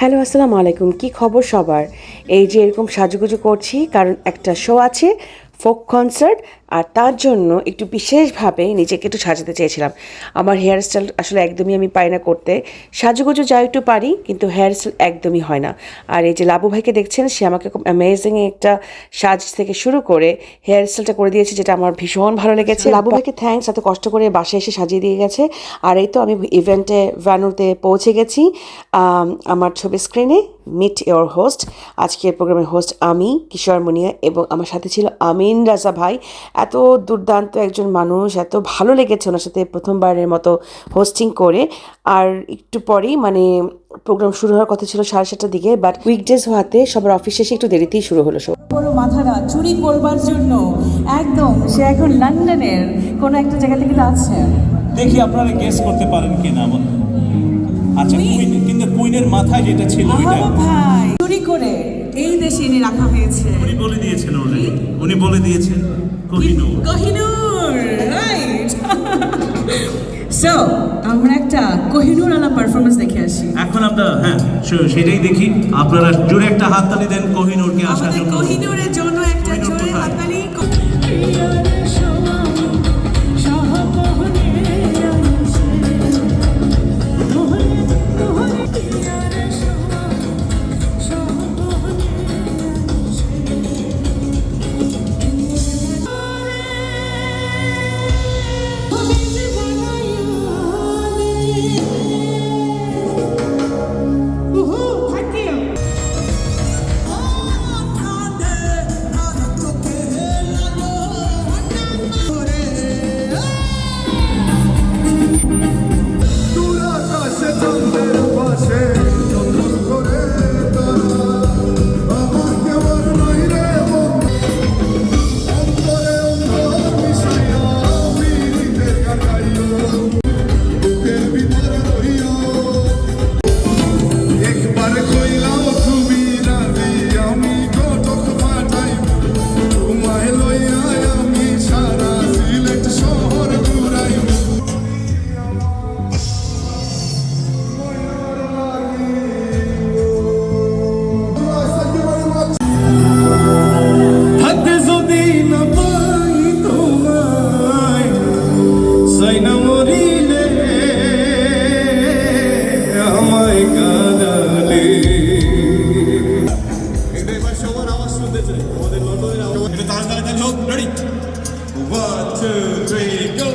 Hello, আসসালামু আলাইকুম। কি খবর সবার? এই যে এরকম সাজুগুজু করছি, কারণ একটা শো আছে ফোক কনসার্ট আর তার জন্য একটু বিশেষভাবে নিজেকে একটু সাজাতে চেয়েছিলাম। আমার হেয়ার স্টাইল আসলে একদমই আমি পাই না করতে। সাজুগুজু যা একটু পারি, কিন্তু হেয়ার স্টাইল একদমই হয় না। আর এই যে লাবু ভাইকে দেখছেন, সে আমাকে খুব অ্যামেজিং একটা সাজ থেকে শুরু করে হেয়ার স্টাইলটা করে দিয়েছে, যেটা আমার ভীষণ ভালো লেগেছে। লাবু ভাইকে থ্যাঙ্কস এত কষ্ট করে বাসায় এসে সাজিয়ে দিয়ে গেছে। আর এই তো আমি ইভেন্টে ভ্যানুতে পৌঁছে গেছি আমার ছবি স্ক্রিনে মিট ইয়োর হোস্ট আজকের প্রোগ্রামের হোস্ট আমি, কিশোর মুনিয়া, এবং আমার সাথে ছিল আমিন রাজা ভাই। এত দুর্দান্ত একজন মানুষ এত ভালো লেগেছে ওনার সাথে প্রথমবারের মতো হোস্টিং করে। আর একটু পরেই মানে প্রোগ্রাম শুরু হওয়ার কথা ছিল সাড়ে সাতটার দিকে বাট উইকডেজ হওয়াতে সবার অফিস শেষে একটু দেরিতেই শুরু হলো show। বড় মাথারা চুরি করবার জন্য একদম সে এখন লন্ডনের কোনো একটা জায়গা থেকে আছে দেখি আপনারা গেস করতে পারেন কিনা আচ্ছা কুইন কিন্তু কুইনের মাথায় যেটা ছিল ওইটা। ভাই চুরি করে এই দেশে এনে রাখা হয়েছে। উনি বলে অলরেডি উনি বলে দিয়েছেন কোহিনূর কোহিনূর রাইট সো আমরা একটা কোহিনূর আলা পারফরমেন্স দেখে আসি। এখন আমরা হ্যাঁ সেটাই দেখি। আপনারা জোরে একটা হাততালি দেন। আওয়াজ শুনতে চাই আমাদের লন্ডনের আওয়াজ এটা তাড়াতাড়ি তাড়াতাড়ি হোক ready one two three go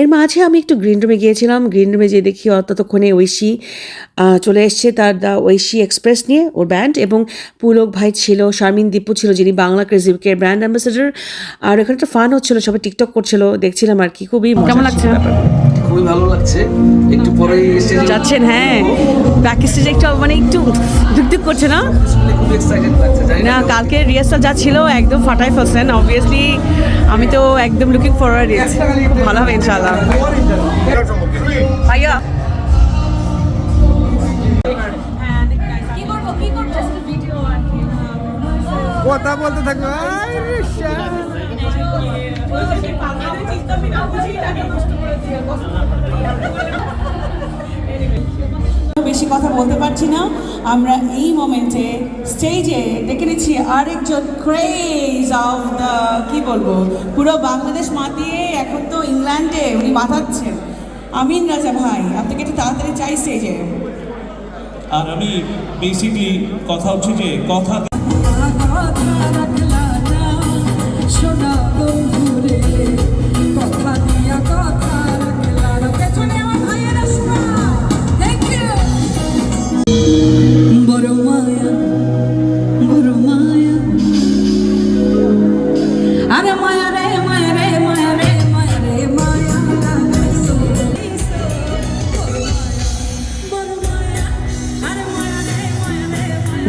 এর মাঝে আমি একটু গ্রিন রুমে গিয়েছিলাম। গ্রিন রুমে যেয়ে দেখি ততক্ষণে ঐশী চলে এসছে তার দ্য ঐশী এক্সপ্রেস নিয়ে ওর ব্যান্ড এবং পুলক ভাই ছিল শারমিন দীপু ছিল যিনি বাংলা ক্রেজিকের ব্র্যান্ড অ্যাম্বাসেডার আর এখানে একটা ফান হচ্ছিল সবাই টিকটক করছিল দেখছিলাম আর কি খুবই কেমন লাগছে? খুবই ভালো লাগছে। একটু পরে যাচ্ছেন হ্যাঁ। ব্যাক স্টেজে একটু মানে একটু ধুকধুক করছে না? খুব এক্সাইটেড লাগছে জানি না কালকে রিহার্সাল যা ছিল একদম ফাটাই ফেলছেন। অবভিয়াসলি আমি তো একদম লুকিং ফরওয়ার্ড ভালো হবে ইনশাআল্লাহ। ভাইয়া। কথা বলতে থাকবে বেশি কথা বলতে পারছি না। আমরা এই মোমেন্টে স্টেজে দেখে নিচ্ছি আরেকজন ক্রেজ অফ দ্য কি বলব, পুরো বাংলাদেশ মাতিয়ে এখন তো ইংল্যান্ডে উনি মাতাচ্ছেন। আমিন রাজা ভাই, আপনাকে একটু তাড়াতাড়ি চাই স্টেজে আর আমি বেসিকলি কথা হচ্ছে যে কথা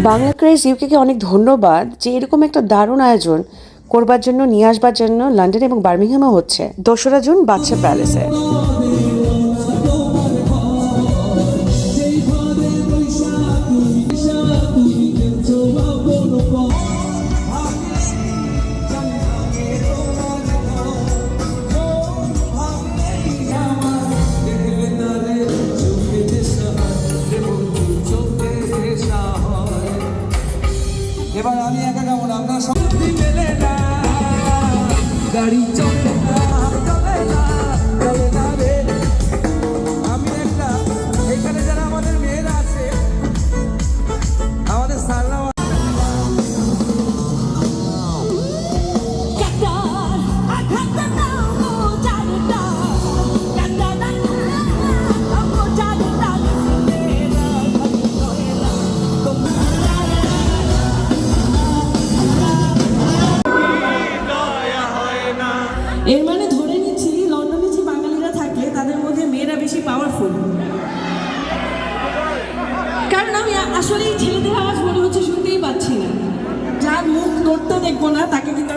বাংলা ক্রেজ ইউকেকে অনেক ধন্যবাদ যে এরকম একটা দারুণ আয়োজন করবার জন্য, নিয়ে আসবার জন্য লন্ডন এবং বার্মিংহামে হচ্ছে। দোসরা জুন বাচ্চা প্যালেসে Charito. নড়তে দেখব না তাকে কিন্তু